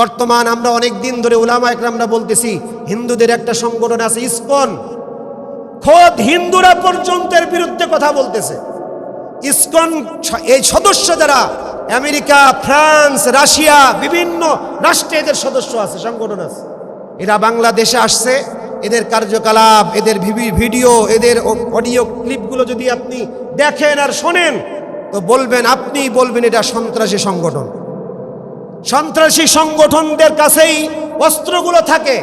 বর্তমান আমরা অনেক দিন ধরে উলামা একরামরা বলতেছি, হিন্দুদের একটা সংগঠন আছে ইস্কন। খোদ হিন্দুরা পর্যন্ত এর বিরুদ্ধে কথা বলতেছে। ইস্কন এই সদস্য যারা, আমেরিকা, ফ্রান্স, রাশিয়া, বিভিন্ন রাষ্ট্রে এদের সদস্য আছে, সংগঠন আছে। এরা বাংলাদেশে আসছে, এদের কার্যকলাপ, এদের ভিডিও, এদের অডিও ক্লিপগুলো যদি আপনি দেখেন আর শোনেন, তো বলবেন আপনি বলবেন এটা সন্ত্রাসী সংগঠন। সন্ত্রাসী সংগঠনদের কাছেই অস্ত্রগুলো থাকে।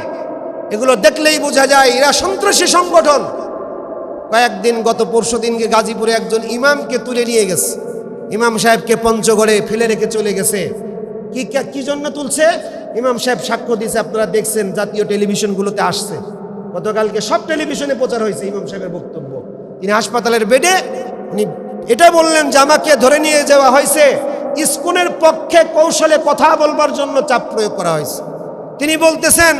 এগুলো দেখলেই বোঝা যায় এরা সন্ত্রাসী সংগঠন। কয়েকদিন গত পরশু দিনকে গাজীপুরে একজন ইমামকে তুলে নিয়ে গেছে। ইমাম সাহেবকে পঞ্চগড়ে ফেলে রেখে চলে গেছে। কি কি জন্য তুলছে? ইমাম সাহেব সাক্ষ্য দিয়েছে, আপনারা দেখছেন, জাতীয় টেলিভিশনগুলোতে আসছে। গতকালকে সব টেলিভিশনে প্রচার হয়েছে ইমাম সাহেবের বক্তব্য। তিনি হাসপাতালের বেডে, উনি এটা বললেন যে, আমাকে ধরে নিয়ে যাওয়া হয়েছে। ইস্কুনের পক্ষে কৌশলে কথা বলবার জন্য চাপ প্রয়োগ করা হয়েছে। তিনি বলতেছেন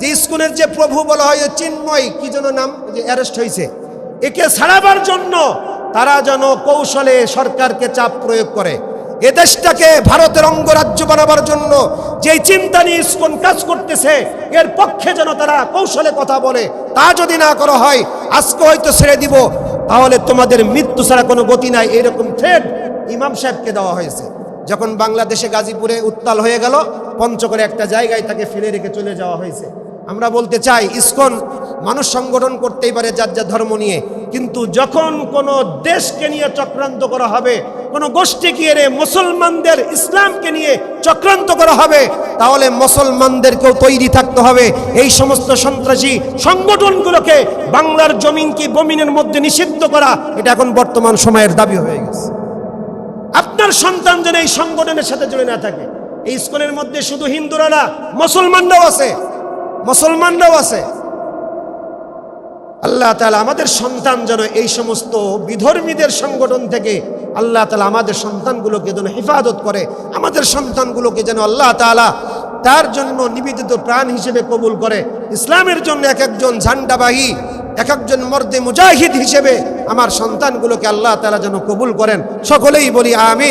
যে ইস্কুনের যে প্রভু বলা হয় চিন্ময়, কি যেন নাম যে অ্যারেস্ট হয়েছে, একে ছাড়াবার জন্য তারা যেন কৌশলে সরকারকে চাপ প্রয়োগ করে। এ দেশটাকে ভারতের অঙ্গরাজ্য বানাবার জন্য যেই চিন্তা নিয়ে ইস্কন কাজ করতেছে, এর পক্ষে যেন তারা কৌশলে কথা বলে, তা যদি না করা হয়, আজকে হয়তো ছেড়ে দিব। তাহলে তোমাদের মৃত্যু ছাড়া কোনো গতি নাই। এরকম থ্রেড ইমাম সাহেবকে দেওয়া হয়েছে। যখন বাংলাদেশে গাজীপুরে উত্তাল হয়ে গেল পঞ্চগড়ে একটা জায়গায় তাকে ফেলে রেখে চলে যাওয়া হয়েছে। আমরা বলতে চাই, ইসকন মানুষ সংগঠন করতেই পারে যার যা ধর্ম নিয়ে, কিন্তু যখন কোনো দেশকে নিয়ে চক্রান্ত করা হবে, কোনো গোষ্ঠীকে নিয়ে মুসলমানদের ইসলামকে নিয়ে চক্রান্ত করা হবে, তাহলে মুসলমানদেরকেও তৈরি থাকতে হবে। এই সমস্ত সন্ত্রাসী সংগঠনগুলোকে বাংলার জমিন কি বমিনের মধ্যে নিষিদ্ধ করা, এটা এখন বর্তমান সময়ের দাবি হয়ে গেছে। সন্তান যেন এই সংগঠনের সাথে জড়ে না থাকে। এই স্কুলের মধ্যে শুধু হিন্দুরা না, মুসলমানরাও আছে। মুসলমানরাও আছে। আল্লাহ তালা আমাদের সন্তান যেন এই সমস্ত বিধর্মীদের সংগঠন থেকে আল্লাহ তালা আমাদের সন্তানগুলোকে যেন হেফাজত করে, আমাদের সন্তানগুলোকে যেন আল্লাহ তালা তার জন্য নিবেদিত প্রাণ হিসেবে কবুল করে। ইসলামের জন্য এক একজন ঝান্ডাবাহী, এক একজন মর্দে মুজাহিদ হিসেবে আমার সন্তানগুলোকে আল্লাহ তালা যেন কবুল করেন। সকলেই বলি আমিন।